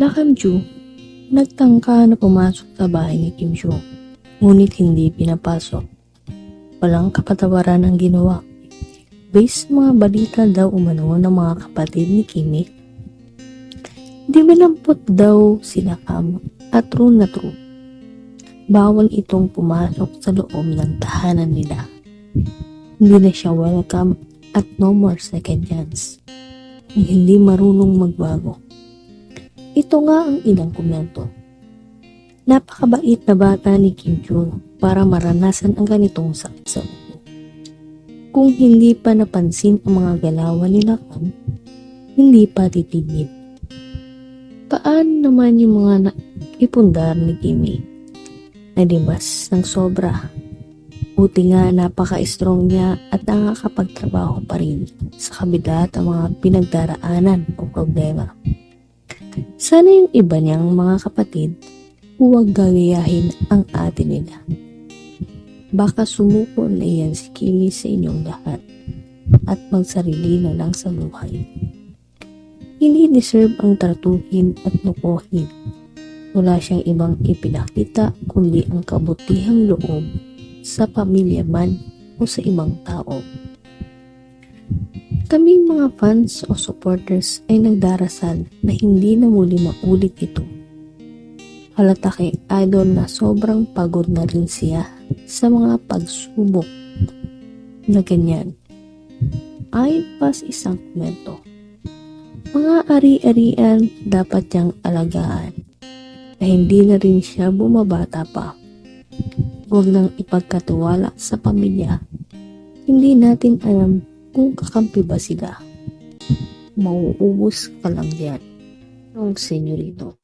Nakamju, nagtangka na pumasok sa bahay ni Kim Joo, ngunit hindi pinapasok. Walang kapatawaran ang ginawa. Based sa mga balita daw umano ng mga kapatid ni Kimi, di malampot daw sila Kam at true na true. Bawal itong pumasok sa loob ng tahanan nila. Hindi na siya welcome at no more second chance. Hindi marunong magbago. Ito nga ang ilang komento. Napakabait na bata ni Kim Jong para maranasan ang ganitong sakit sa ulo. Kung hindi pa napansin ang mga galawan nila Kam, hindi pa titigil. Paano naman yung mga naipundar ni Kimi? Nalibas ng sobra. Buti nga napaka-strong niya at nakakapagtrabaho pa rin sa kabila at ang mga pinagdaraanan o problema. Sana yung iba niyang mga kapatid huwag gagayahin ang ate nila. Baka sumuko na iyan si Kimi sa inyong lahat at magsarili na lang sa buhay. Hindi deserve ang tratuhin at nukohin. Wala siyang ibang ipinakita kundi ang kabutihang loob sa pamilya man o sa ibang tao. Kaming mga fans o supporters ay nagdarasal na hindi na muli maulit ito. Halata kay Idol na sobrang pagod na rin siya sa mga pagsubok na ganyan. Ayon pa sa isang komento, mga ari-arian dapat niyang alagaan na hindi na rin siya bumabata pa. Huwag nang ipagkatiwala sa pamilya. Hindi natin alam kung kakampi ba sila. Mauubos ka lang yan. Ang senyorito.